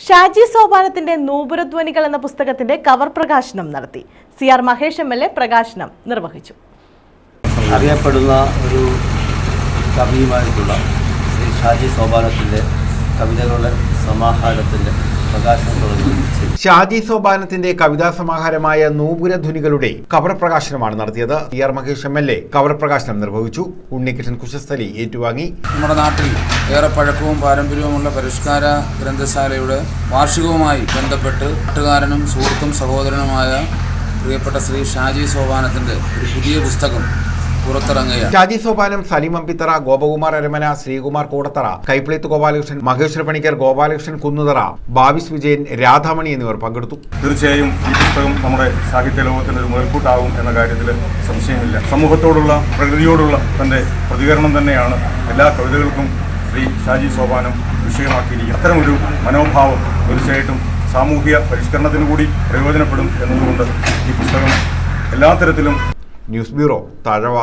ഷാജി സോപാനത്തിന്റെ നൂപുരധ്വനികൾ എന്ന പുസ്തകത്തിന്റെ കവർ പ്രകാശനം നടത്തി C R Mahesh M L A പ്രകാശനം നിർവഹിച്ചു അറിയപ്പെടുന്ന ഒരു കവിയുമായിട്ടുള്ള ഷാജി സോപാനത്തിന്റെ കവിതകളുടെ ചെയ്തു. ഷാജി സോപാനത്തിന്റെ കവിതാ സമാഹാരമായ നൂപുരധ്വനികളുടെ കവർ പ്രകാശനമാണ് നടത്തിയത്. T R Mahesh M L A cover പ്രകാശനം നിർവഹിച്ചു. ഉണ്ണികൃഷ്ണൻ കുശസ്ഥലി ഏറ്റുവാങ്ങി. നമ്മുടെ നാട്ടിൽ ഏറെ പഴക്കവും പാരമ്പര്യവുമുള്ള പരിഷ്കാര ഗ്രന്ഥശാലയുടെ വാർഷികവുമായി ബന്ധപ്പെട്ട് നാട്ടുകാരനും സുഹൃത്തും സഹോദരനുമായ പ്രിയപ്പെട്ട ശ്രീ ഷാജി സോപാനത്തിന്റെ ഒരു പുതിയ പുസ്തകം പുറത്തിറങ്ങുകയാണ്. ഷാജി സോപാനം സലീം അമ്പിത്തറ ഗോപകുമാർ അരമന ശ്രീകുമാർ കൂടത്തറ കൈപ്ലേത്ത് ഗോപാലകൃഷ്ണൻ മഹേശ്വര പണിക്കർ ഗോപാലകൃഷ്ണൻ കുന്നുതറ ബാവിസ് വിജയൻ രാധാമണി എന്നിവർ പങ്കെടുത്തു. തീർച്ചയായും ഈ പുസ്തകം നമ്മുടെ സാഹിത്യ ലോകത്തിന് ഒരു മേൽക്കൂട്ടാവും എന്ന കാര്യത്തിൽ സംശയമില്ല. സമൂഹത്തോടുള്ള പ്രകൃതിയോടുള്ള തന്റെ പ്രതികരണം തന്നെയാണ് എല്ലാ കവിതകൾക്കും ശ്രീ ഷാജി സോപാനം വിഷയമാക്കിയിരിക്കുന്നത്. അത്തരമൊരു മനോഭാവം തീർച്ചയായിട്ടും സാമൂഹിക പരിഷ്കരണത്തിന് കൂടി പ്രയോജനപ്പെടും എന്നതുകൊണ്ട് ഈ പുസ്തകം എല്ലാ തരത്തിലും ന്യൂസ് ബ്യൂറോ തഴവ.